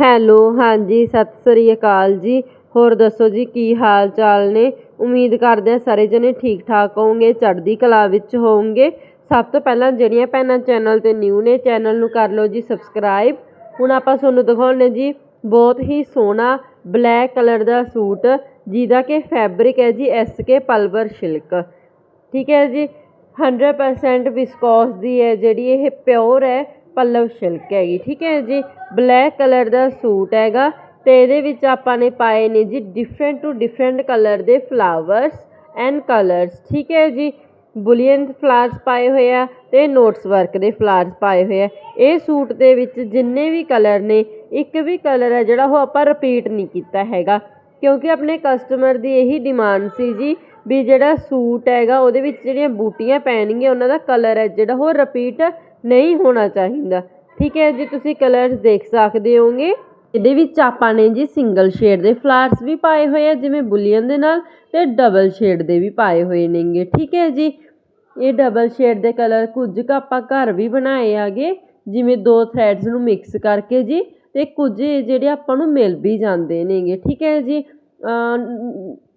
Hello, ਹਾਂਜੀ, ਸਤਿ ਸ੍ਰੀ ਅਕਾਲ ਜੀ। ਹੋਰ ਦੱਸੋ ਜੀ, ਕੀ ਹਾਲ ਚਾਲ ਨੇ? ਉਮੀਦ ਕਰਦੇ ਹਾਂ ਸਾਰੇ ਜਣੇ ਠੀਕ ਠਾਕ ਹੋਵੋਗੇ, ਚੜ੍ਹਦੀ ਕਲਾ ਵਿੱਚ ਹੋਵੋਗੇ। ਸਭ ਤੋਂ ਪਹਿਲਾਂ ਜਿਹੜੀਆਂ ਭੈਣਾਂ ਚੈਨਲ ਤੇ ਨਿਊ ਨੇ, ਚੈਨਲ ਨੂੰ ਕਰ ਲਓ ਜੀ ਸਬਸਕ੍ਰਾਈਬ। ਹੁਣ ਆਪਾਂ ਤੁਹਾਨੂੰ ਦਿਖਾਉਣੇ ਜੀ, ਬਹੁਤ ਹੀ ਸੋਹਣਾ ਬਲੈਕ ਕਲਰ ਦਾ ਸੂਟ, ਜਿਹਦਾ ਕਿ ਫੈਬਰਿਕ ਹੈ ਜੀ ਐਸ ਕੇ ਪਲਵਰ ਸਿਲਕ। ਠੀਕ ਹੈ ਜੀ 100% ਵਿਸਕੋਸ ਦੀ ਹੈ, ਜਿਹੜੀ ਇਹ ਪਿਓਰ ਹੈ। ਪੱਲਵ ਸਿਲਕ ਹੈਗੀ, ਠੀਕ ਹੈ ਜੀ? ਬਲੈਕ ਕਲਰ ਦਾ ਸੂਟ ਹੈਗਾ ਤੇ ਇਹਦੇ ਵਿੱਚ ਆਪਾਂ ਨੇ ਪਾਏ ਨੇ ਜੀ ਡਿਫਰੈਂਟ ਟੂ ਡਿਫਰੈਂਟ ਕਲਰ ਦੇ ਫਲਾਵਰਸ ਐਂਡ ਕਲਰਸ ਠੀਕ ਹੈ ਜੀ? ਬੁਲੀਅਨ ਫਲਾਵਰਸ ਪਾਏ ਹੋਏ ਆ ਤੇ ਨੋਟਸ ਵਰਕ ਦੇ ਫਲਾਵਰਸ ਪਾਏ ਹੋਏ ਆ। ਇਹ ਸੂਟ ਦੇ ਵਿੱਚ ਜਿੰਨੇ ਵੀ ਕਲਰ ਨੇ, ਇੱਕ ਵੀ ਕਲਰ ਹੈ ਜਿਹੜਾ ਉਹ ਆਪਾਂ ਰਿਪੀਟ ਨਹੀਂ ਕੀਤਾ ਹੈਗਾ, ਕਿਉਂਕਿ ਆਪਣੇ ਕਸਟਮਰ ਦੀ ਇਹੀ ਡਿਮਾਂਡ ਸੀ ਜੀ ਵੀ ਜਿਹੜਾ ਸੂਟ ਹੈਗਾ ਉਹਦੇ ਵਿੱਚ ਜਿਹੜੀਆਂ ਬੂਟੀਆਂ ਪੈਣਗੀਆਂ, ਉਹਨਾਂ ਦਾ ਕਲਰ ਹੈ ਜਿਹੜਾ ਉਹ ਰਿਪੀਟ ਨਹੀਂ ਹੋਣਾ ਚਾਹੀਦਾ। ਠੀਕ ਹੈ ਜੀ, ਤੁਸੀਂ ਕਲਰਸ ਦੇਖ ਸਕਦੇ ਹੋਗੇ। ਇਹਦੇ ਵਿੱਚ ਆਪਾਂ ਨੇ ਜੀ ਸਿੰਗਲ ਸ਼ੇਡ ਦੇ ਫਲਾਰਸ ਵੀ ਪਾਏ ਹੋਏ ਆ, ਜਿਵੇਂ ਬੁਲੀਅਨ ਦੇ ਨਾਲ ਤੇ ਡਬਲ ਸ਼ੇਡ ਦੇ ਵੀ ਪਾਏ ਹੋਏ ਨੇਗੇ। ਠੀਕ ਹੈ ਜੀ, ਇਹ ਡਬਲ ਸ਼ੇਡ ਦੇ ਕਲਰ ਕੁਝ ਕੁ ਆਪਾਂ ਘਰ ਵੀ ਬਣਾਏ ਆਗੇ, ਜਿਵੇਂ ਦੋ ਥ੍ਰੈਡਸ ਨੂੰ ਮਿਕਸ ਕਰਕੇ ਜੀ, ਤੇ ਕੁਝ ਜਿਹੜੇ ਆਪਾਂ ਨੂੰ ਮਿਲ ਵੀ ਜਾਂਦੇ ਨੇਗੇ। ਠੀਕ ਹੈ ਜੀ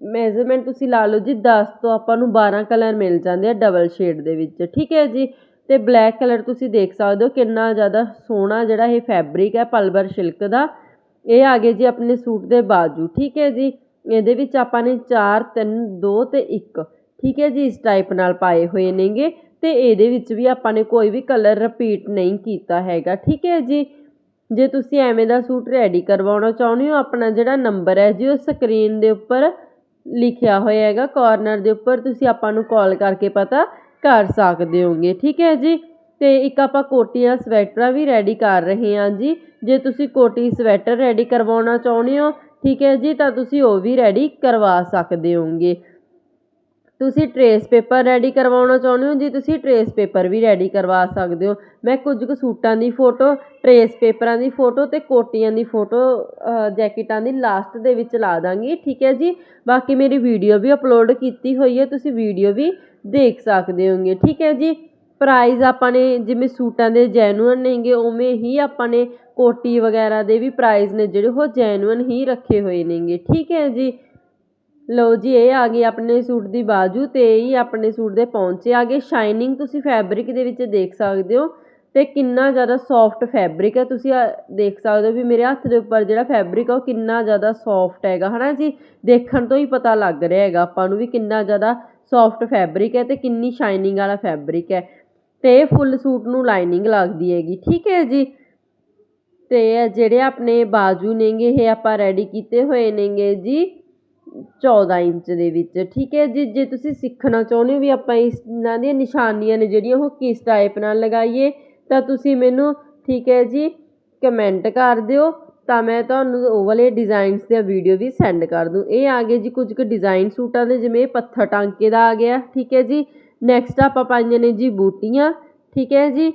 ਮੈਜ਼ਰਮੈਂਟ ਤੁਸੀਂ ਲਾ ਲਓ ਜੀ 10 ਤੋਂ ਆਪਾਂ ਨੂੰ 12 ਕਲਰ ਮਿਲ ਜਾਂਦੇ ਆ ਡਬਲ ਸ਼ੇਡ ਦੇ ਵਿੱਚ। ਠੀਕ ਹੈ ਜੀ ਤੇ ਬਲੈਕ ਕਲਰ ਤੁਸੀਂ ਦੇਖ ਸਕਦੇ ਹੋ ਕਿੰਨਾ ਜ਼ਿਆਦਾ ਸੋਹਣਾ ਜਿਹੜਾ ਇਹ ਫੈਬਰਿਕ ਹੈ, ਪਲਵਰ ਸਿਲਕ ਦਾ। ਇਹ ਆ ਗਏ ਜੀ ਆਪਣੇ ਸੂਟ ਦੇ ਬਾਜੂ, ਠੀਕ ਹੈ ਜੀ? ਇਹਦੇ ਵਿੱਚ ਆਪਾਂ ਨੇ 4 3 2 ਤੇ 1 ਠੀਕ ਹੈ ਜੀ? ਇਸ ਟਾਈਪ ਨਾਲ ਪਾਏ ਹੋਏ ਨੇਗੇ ਤੇ ਇਹਦੇ ਵਿੱਚ ਵੀ ਆਪਾਂ ਨੇ ਕੋਈ ਵੀ ਕਲਰ ਰਿਪੀਟ ਨਹੀਂ ਕੀਤਾ ਹੈਗਾ, ਠੀਕ ਹੈ ਜੀ? ਜੇ ਤੁਸੀਂ ਐਵੇਂ ਦਾ ਸੂਟ ਰੈਡੀ ਕਰਵਾਉਣਾ ਚਾਹੁੰਦੇ ਹੋ, ਆਪਣਾ ਜਿਹੜਾ ਨੰਬਰ ਹੈ ਜੀ, ਉਹ ਸਕਰੀਨ ਦੇ ਉੱਪਰ ਲਿਖਿਆ ਹੋਇਆ ਹੈਗਾ ਕਾਰਨਰ ਦੇ ਉੱਪਰ, ਤੁਸੀਂ ਆਪਾਂ ਨੂੰ ਕਾਲ ਕਰਕੇ ਪਤਾ ਕਰ ਸਕਦੇ ਹੋਗੇ, ਠੀਕ ਹੈ ਜੀ? ਤੇ ਇੱਕ ਆਪਾਂ ਕੋਟੀਆਂ ਸਵੈਟਰਾਂ ਵੀ ਰੈਡੀ ਕਰ ਰਹੇ ਹਾਂ ਜੀ। ਜੇ ਤੁਸੀਂ ਕੋਟੀ ਸਵੈਟਰ ਰੈਡੀ ਕਰਵਾਉਣਾ ਚਾਹੁੰਦੇ ਹੋ, ਠੀਕ ਹੈ ਜੀ, ਤਾਂ ਤੁਸੀਂ ਉਹ ਵੀ ਰੈਡੀ ਕਰਵਾ ਸਕਦੇ ਹੋਗੇ। ਤੁਸੀਂ ਟਰੇਸ ਪੇਪਰ ਰੈਡੀ ਕਰਵਾਉਣਾ ਚਾਹੁੰਦੇ ਹੋ? ਜੀ, ਤੁਸੀਂ ਟਰੇਸ ਪੇਪਰ ਵੀ ਰੈਡੀ ਕਰਵਾ ਸਕਦੇ ਹੋ। ਮੈਂ ਕੁਝ ਕੁ ਸੂਟਾਂ ਦੀ ਫੋਟੋ ਟਰੇਸ ਪੇਪਰਾਂ ਦੀ ਫੋਟੋ ਅਤੇ ਕੋਟੀਆਂ ਦੀ ਫੋਟੋ ਜੈਕਟਾਂ ਦੀ ਲਾਸਟ ਦੇ ਵਿੱਚ ਲਾ ਦਾਂਗੀ। ਠੀਕ ਹੈ ਜੀ? ਬਾਕੀ ਮੇਰੀ ਵੀਡੀਓ ਵੀ ਅਪਲੋਡ ਕੀਤੀ ਹੋਈ ਹੈ, ਤੁਸੀਂ ਵੀਡੀਓ ਵੀ ਦੇਖ ਸਕਦੇ ਹੋਗੇ। ਠੀਕ ਹੈ ਜੀ? ਪ੍ਰਾਈਜ਼ ਆਪਾਂ ਨੇ ਜਿਵੇਂ ਸੂਟਾਂ ਦੇ ਜੈਨੂਅਨ ਨੇਗੇ, ਉਵੇਂ ਹੀ ਆਪਾਂ ਨੇ ਕੋਟੀ ਵਗੈਰਾ ਦੇ ਵੀ ਪ੍ਰਾਈਜ਼ ਨੇ ਜਿਹੜੇ ਉਹ ਜੈਨੂਅਨ ਹੀ ਰੱਖੇ ਹੋਏ ਨੇਗੇ। ਠੀਕ ਹੈ ਜੀ? ਲਓ ਜੀ, ਇਹ ਆ ਗਈ ਆਪਣੇ ਸੂਟ ਦੀ ਬਾਜੂ ਤੇ ਇਹ ਆਪਣੇ ਸੂਟ ਦੇ ਪੌਂਚੇ ਆ ਗਏ। ਸ਼ਾਈਨਿੰਗ ਤੁਸੀਂ ਫੈਬਰਿਕ ਦੇ ਵਿੱਚ ਦੇਖ ਸਕਦੇ ਹੋ ਤੇ ਕਿੰਨਾ ਜ਼ਿਆਦਾ ਸੌਫਟ ਫੈਬਰਿਕ ਹੈ। ਤੁਸੀਂ ਦੇਖ ਸਕਦੇ ਹੋ ਵੀ ਮੇਰੇ ਹੱਥ ਦੇ ਉੱਪਰ ਜਿਹੜਾ ਫੈਬਰਿਕ ਉਹ ਕਿੰਨਾ ਜ਼ਿਆਦਾ ਸੌਫਟ ਹੈਗਾ। ਹਨਾ ਜੀ? ਦੇਖਣ ਤੋਂ ਹੀ ਪਤਾ ਲੱਗ ਰਿਹਾ ਹੈਗਾ ਆਪਾਂ ਨੂੰ ਵੀ ਕਿੰਨਾ ਜ਼ਿਆਦਾ ਸੌਫਟ ਫੈਬਰਿਕ ਹੈ ਤੇ ਕਿੰਨੀ ਸ਼ਾਈਨਿੰਗ ਵਾਲਾ ਫੈਬਰਿਕ ਹੈ। ਤੇ ਫੁੱਲ ਸੂਟ ਨੂੰ ਲਾਈਨਿੰਗ ਲੱਗਦੀ ਹੈਗੀ, ਠੀਕ ਹੈ ਜੀ? ਤੇ ਜਿਹੜੇ ਆਪਣੇ ਬਾਜੂ ਨੇਗੇ, ਇਹ ਆਪਾਂ ਰੈਡੀ ਕੀਤੇ ਹੋਏ ਨੇਗੇ ਜੀ। 14 ਇੰਚ ਦੇ ਵਿੱਚ, ਠੀਕ ਹੈ? ਜੀ, ਜੇ ਤੁਸੀਂ ਸਿੱਖਣਾ ਚਾਹੁੰਦੇ ਹੋ ਵੀ ਆਪਾਂ ਇਹਨਾਂ ਦੀਆਂ ਨਿਸ਼ਾਨੀਆਂ ਨੇ ਜਿਹੜੀਆਂ ਉਹ ਕਿਸ ਟਾਈਪ ਨਾਲ ਲਗਾਈਏ, ਤਾਂ ਤੁਸੀਂ ਮੈਨੂੰ, ਠੀਕ ਹੈ ਜੀ ਕਮੈਂਟ ਕਰ ਦਿਓ, ਤਾਂ ਮੈਂ ਤੁਹਾਨੂੰ ਉਹ ਵਾਲੇ ਡਿਜ਼ਾਈਨਸ ਦੀਆਂ ਵੀਡੀਓ ਵੀ ਸੈਂਡ ਕਰ ਦੂੰ। ਇਹ ਆ ਗਏ ਜੀ ਕੁਝ ਕੁ ਡਿਜ਼ਾਈਨ ਸੂਟਾਂ ਦੇ, ਜਿਵੇਂ ਪੱਥਰ ਟਾਂਕੇ ਦਾ ਆ ਗਿਆ, ਠੀਕ ਹੈ ਜੀ? ਨੈਕਸਟ ਆਪਾਂ ਪਾਈਆਂ ਨੇ ਜੀ ਬੂਟੀਆਂ, ਠੀਕ ਹੈ ਜੀ?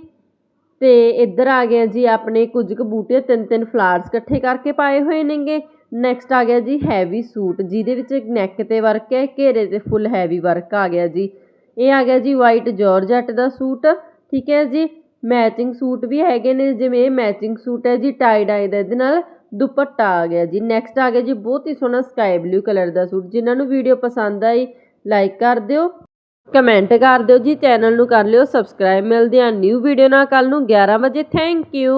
ਤੇ ਇੱਧਰ ਆ ਗਿਆ ਜੀ ਆਪਣੇ ਕੁਝ ਕੁ ਬੂਟੇ, ਤਿੰਨ ਤਿੰਨ ਫਲਾਰਸ ਇਕੱਠੇ ਕਰਕੇ ਪਾਏ ਹੋਏ ਨੇਗੇ। ਨੈਕਸਟ ਆ ਗਿਆ ਜੀ ਹੈਵੀ ਸੂਟ, ਜਿਹਦੇ ਵਿੱਚ ਨੈਕ ਤੇ ਵਰਕ ਹੈ, ਘੇਰੇ ਤੇ ਫੁੱਲ ਹੈਵੀ ਵਰਕ ਆ ਗਿਆ ਜੀ। ਇਹ ਆ ਗਿਆ ਜੀ ਵਾਈਟ ਜਾਰਜਟ ਦਾ ਸੂਟ, ਠੀਕ ਹੈ ਜੀ? ਮੈਚਿੰਗ ਸੂਟ ਵੀ ਹੈਗੇ ਨੇ, ਜਿਵੇਂ ਇਹ ਮੈਚਿੰਗ ਸੂਟ ਹੈ ਜੀ ਟਾਈ ਡਾਈ ਦਾ, ਇਹਦੇ ਨਾਲ ਦੁਪੱਟਾ ਆ ਗਿਆ ਜੀ। ਨੈਕਸਟ ਆ ਗਿਆ ਜੀ ਬਹੁਤ ਹੀ ਸੋਹਣਾ ਸਕਾਈ ਬਲੂ ਕਲਰ ਦਾ ਸੂਟ, ਜਿਨ੍ਹਾਂ ਨੂੰ ਵੀਡੀਓ ਪਸੰਦ ਆਈ ਲਾਈਕ ਕਰ ਦਿਓ। ਕਮੈਂਟ ਕਰ ਦਿਓ ਜੀ, ਚੈਨਲ ਨੂੰ ਕਰ ਲਿਓ, ਸਬਸਕ੍ਰਾਈਬ ਮਿਲਦੇ ਆ ਨਿਊ ਵੀਡੀਓ ਨਾਲ ਕੱਲ ਨੂੰ 11 ਵਜੇ ਥੈਂਕ ਯੂ